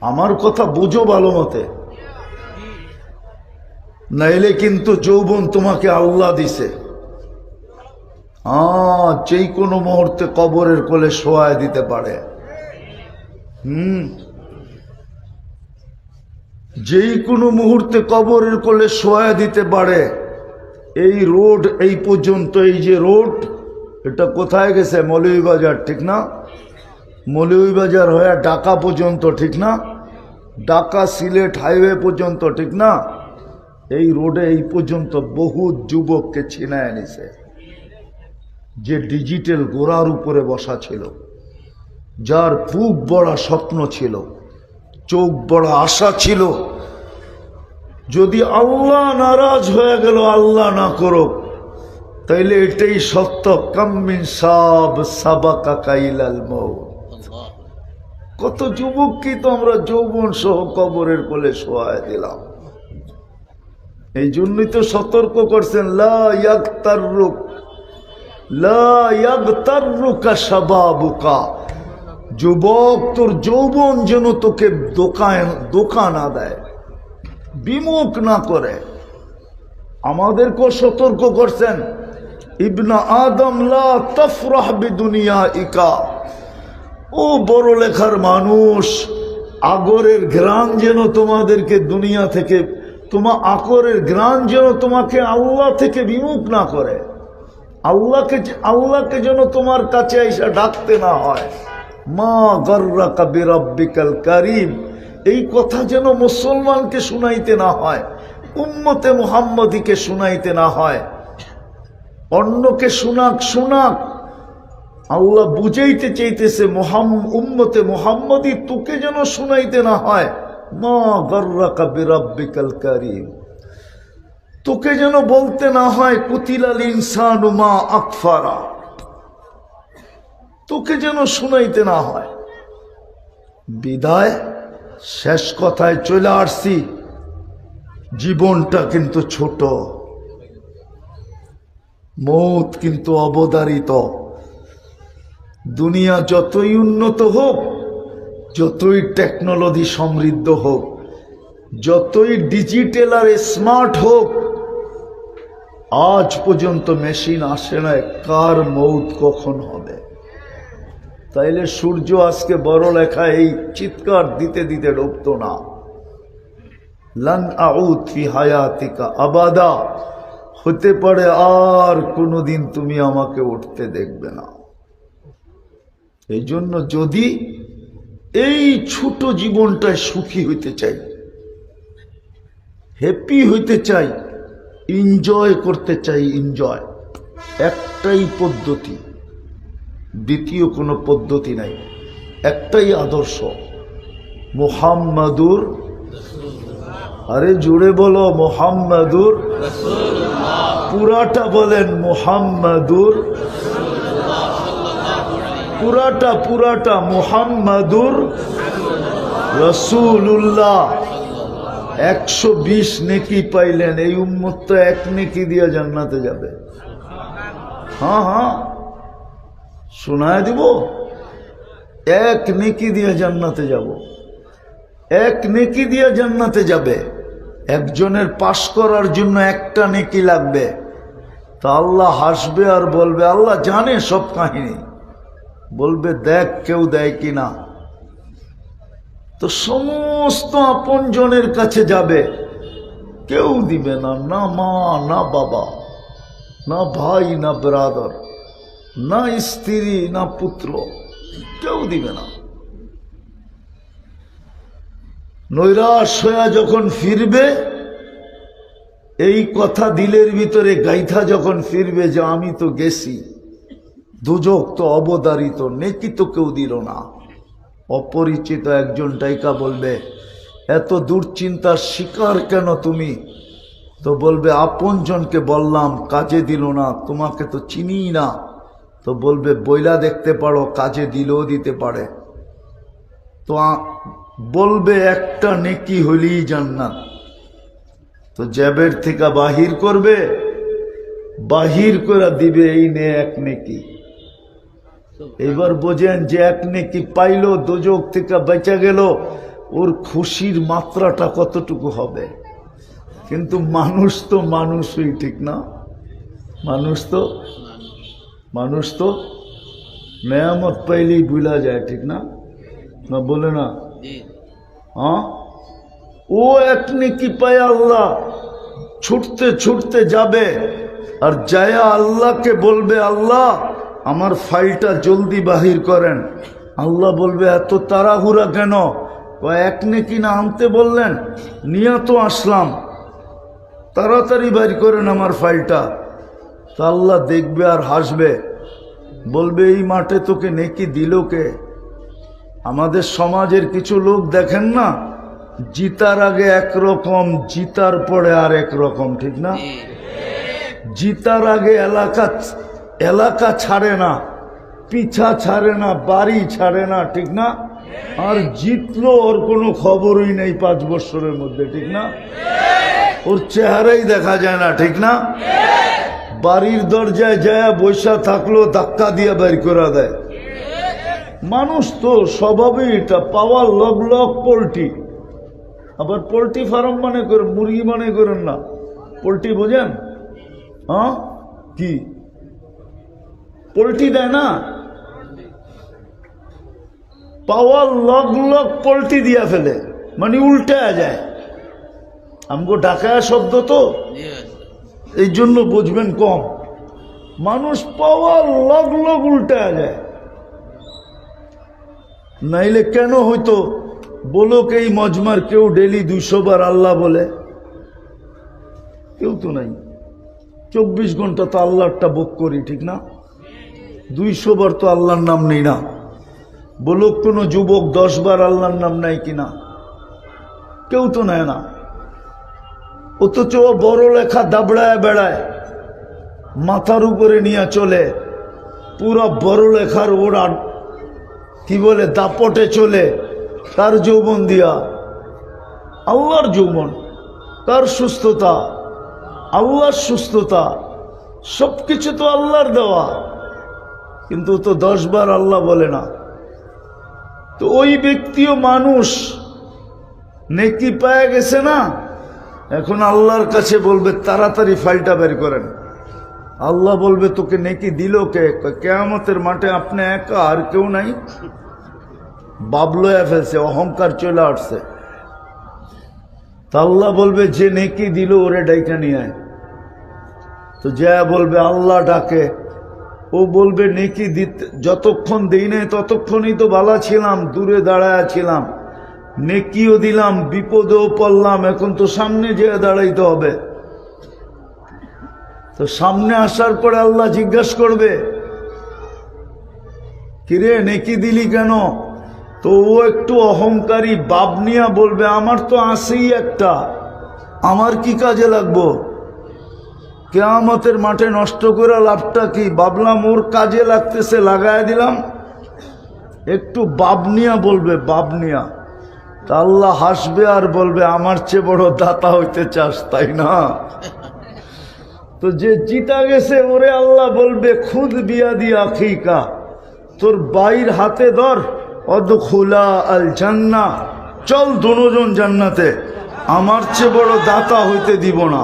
আমার কথা বুঝো ভালো মতে। নাইলে কিন্তু যৌবন তোমাকে আল্লাহ দিছে। যেই কোনো মুহূর্তে কবরের কোলে শোয়ায় দিতে পারে। হুম। যেই কোনো মুহূর্তে কবরের কোলে শোয়া দিতে পারে, এই রোড এই পর্যন্ত, এই যে রোড, এটা কোথায় গেছে? মৌলভীবাজার, ঠিক না? মৌলভীবাজার হয়ে ঢাকা পর্যন্ত, ঠিক না? ঢাকা সিলেট হাইওয়ে পর্যন্ত, ঠিক না? এই রোডে এই পর্যন্ত বহু যুবককে ছিনায় নিছে যে ডিজিটাল গোড়ার উপরে বসা ছিল, যার বুক বড়া স্বপ্ন ছিল, চোখ বড় আশা ছিল, যদি আল্লাহ নারাজ হয়ে গেল, আল্লাহ না করো তাইলে এটাই সত্য। কাম্মিন সাব সাবাকা কাইলাল মৌ কত যুবক কি তো আমরা যৌবন সহ কবরের কোলে শোয়ায় দিলাম। এই জন্যই তো সতর্ক করছেন যুবক তোর যৌবন যেন তোকে দোকান দোকান না দেয়, বিমুখ না করে। আমাদেরকেও সতর্ক করছেন, ইবনা আদম লা তফরাহ বিদুনিয়া ইকা ও বড় লেখার মানুষ, আগরের গ্রাম যেন তোমাদেরকে দুনিয়া থেকে, তোমা আকরের গ্রাম যেন তোমাকে আল্লাহ থেকে বিমুখ না করে। আল্লাহকে আল্লাহকে যেন তোমার কাছে এসে ডাকতে না হয়। মা গর্রা কাবিরাব্বিকাল কারিম, এই কথা যেন মুসলমানকে শুনাইতে না হয়, উম্মতে মুহাম্মদীকে শুনাইতে না হয়। অন্যকে শুনাক শুনাক আল্লাহ বুঝাইতে চাইতেছে, মোহাম, উম্মতে মোহাম্মদী, তোকে যেন শুনাইতে না হয়। মা গর্রা কাবিরাব্বিকাল কারিম। তোকে যেন বলতে না হয়, কুতিলাল ইনসান মা আকফারা। তোকে যেন শুনাইতে না হয়। বিদায়, শেষ কথায় চলে আসছি। জীবনটা কিন্তু ছোট। মৌত কিন্তু অবদারিত। দুনিয়া যতই উন্নত হোক, যতই টেকনোলজি সমৃদ্ধ হোক, যতই ডিজিটাল আর স্মার্ট হোক, আজ পর্যন্ত মেশিন আসে না, কার মৌত কখন হবে? তাইলে সূর্য আজকে বড় লেখা, এই চিৎকার দিতে দিতে ডুবতো না। লান আউত ফি হায়াতিকা আবাদা, হতে পারে আর কোনোদিন তুমি আমাকে উঠতে দেখবে না। এই জন্য যদি এই ছোট জীবনটায় সুখী হইতে চাই হ্যাপি হইতে চাই এনজয় করতে চাই এনজয় একটাই পদ্ধতি। দ্বিতীয় কোনো পদ্ধতি নাই। একটাই আদর্শ, মোহাম্মাদুর আরে জুড়ে বলো, মোহাম্মাদুর। পুরাটা বলেন, মোহাম্মদুর পুরাটা পুরাটা মোহাম্মদুর রসুল্লাহ একশো বিশ নেকি পাইলেন, এই উম্মত তো এক নেকি দিয়ে জান্নাতে যাবে। হ্যাঁ হ্যাঁ। শোনায় দিব? এক নেকি দিয়ে জান্নাতে যাব। এক নেকি দিয়ে জান্নাতে যাবে। একজনের পাশ করার জন্য একটা নেকি লাগবে। তা আল্লাহ হাসবে আর বলবে, আল্লাহ জানে সব কাহিনী। বলবে, দেখ কেউ দেয় কি না তো সমস্ত আপনজনের কাছে যাবে। কেউ দিবে না না মা, না বাবা, না ভাই, না ব্রাদার, না স্ত্রী, না পুত্র, কেউ দিবে না। নৈরাশ হয়ে যখন ফিরবে, এই কথা দিলের ভিতরে গাইথা যখন ফিরবে যে, আমি তো গেছি। দুজক তো অবদারিত নেকি তো কেউ দিল না। অপরিচিত একজন টাইকা বলবে, এত দুশ্চিন্তার শিকার কেন তুমি? তো বলবে, আপনজনকে বললাম, কাজে দিল না, তোমাকে তো চিনি না। তো বলবে, বইলা দেখতে পারো, কাজে দিলেও দিতে পারে। তো বলবে, একটা নেকি হইলেই জান্নাত। তো জ্যাবের থেকে বাহির করবে, বাহির করে দিবে, এই নে এক নেকি। এবার বোঝেন যে এক নেকি পাইলো দুযোগ থেকে বেঁচে গেল ওর খুশির মাত্রাটা কতটুকু হবে? কিন্তু মানুষ তো মানুষই ঠিক না? মানুষ তো মানুষ তো মেয়ামত পাইলেই ভুলা যায় ঠিক না? না বলে না? হ্যাঁ? ও এক নেকি পায় আল্লাহ ছুটতে ছুটতে যাবে আর জায়া আল্লাহকে বলবে আল্লাহ আমার ফাইলটা জলদি বাহির করেন। আল্লাহ বলবে এত তাড়াহুড়া কেন? এক নেকি না আনতে বললেন নিয়ে তো আসলাম। তাড়াতাড়ি বাহির করেন আমার ফাইলটা। তা আল্লাহ দেখবে আর হাসবে। বলবে এই মাঠে তোকে নেকি দিল কে? আমাদের সমাজের কিছু লোক দেখেন না জিতার আগে একরকম জিতার পরে আর এক রকম ঠিক না? জিতার আগে এলাকা এলাকা ছাড়ে না, পিছা ছাড়ে না, বাড়ি ছাড়ে না, ঠিক না? আর জিতলো ওর কোনো খবরই নেই পাঁচ বছরের মধ্যে, ঠিক না? ওর চেহারাই দেখা যায় না, ঠিক না? বাড়ির দরজায় যায় বৈশা থাকল ধাক্কা দিয়ে বের করে দেয়। মানুষ তো স্বভাবেই এটা পাওয়ার লগ লগ পোলট্রি। আবার পোলট্রি ফার্ম মানে করেন, মুরগি মানে করেন না। পোলট্রি বোঝেন? হ্যাঁ? কি? পোলট্রি দেয় না? পাওয়ার লগ লগ পোলট্রি দিয়া ফেলে মানে উল্টে যায়। আমগো ডাকায় শব্দ তো? এই জন্য বুঝবেন কম। মানুষ পাওয়ার লগ লগ উল্টে যায়। নাইলে কেন হইতো? বলো এই মজমার কেউ ডেলি দুইশো বার আল্লাহ বলে। কেউ তো নাই। চব্বিশ ঘণ্টা তো আল্লাহটা বুক করি, ঠিক না? দুইশো বার তো আল্লাহর নাম নেই না। বলো কোনো যুবক দশ বার আল্লাহর নাম নাই কিনা কেউ তো নেয় না। অথচ বড় লেখা দাবড়ায় বেড়ায়, মাথার উপরে নিয়ে চলে, পুরো বড় লেখার ওরা কি বলে, দাপটে চলে, তার যৌবন দিয়া। আল্লাহর যৌবন, তার সুস্থতা, আল্লাহর সুস্থতা সব কিছু তো আল্লাহর দেওয়া। কিন্তু তো দশ বার আল্লাহ বলে না। তো ওই ব্যক্তিও মানুষ। নেকি পায়ে গেছে না? এখন আল্লাহর কাছে বলবে, তাড়াতাড়ি ফাইলটা বের করেন। আল্লাহ বলবে, তোকে নেকি দিল কে? কেয়ামতের মাঠে আপনি একা, আর কেউ নাই? বাবলয়া ফেলছে, অহংকার চলে আসছে। তা আল্লাহ বলবে, যে নেকি দিল, ওরে ডাইকা নিয়ে আয়। তো যা বলবে, আল্লাহ ডাকে। ও বলবে, নেকি দিতে, যতক্ষণ দিই নাই ততক্ষণই তো ভালো ছিলাম, দূরে দাঁড়ায় ছিলাম। নেকিও দিলাম, বিপদেও পড়লাম, এখন তো সামনে যেয়ে দাঁড়াইতে হবে। তো সামনে আসার পরে আল্লাহ জিজ্ঞাসা করবে, কিরে, নেকি দিলি কেন? তো ও একটু অহংকারী বাবনিয়া বলবে, আমার তো আসেই একটা, আমার কি কাজে লাগবো? কেয়ামতের মাঠে নষ্ট করে লাভটা কি? ভাবলাম ওর কাজে লাগতেছে, লাগায় দিলাম। একটু বাবনিয়া বলবে বাবনিয়া তা আল্লাহ হাসবে আর বলবে, আমার চেয়ে বড় দাতা হইতে চাস, তাই না? তো যে জিতা গেছে, ওরে আল্লাহ বলবে, খুদ বিয়া দিয়া খিকা তোর বাইর হাতে ধর। অদ খোলা আল জান্না। চল দুজন জান্নাতে। আমার চেয়ে বড় দাতা হইতে দিব না।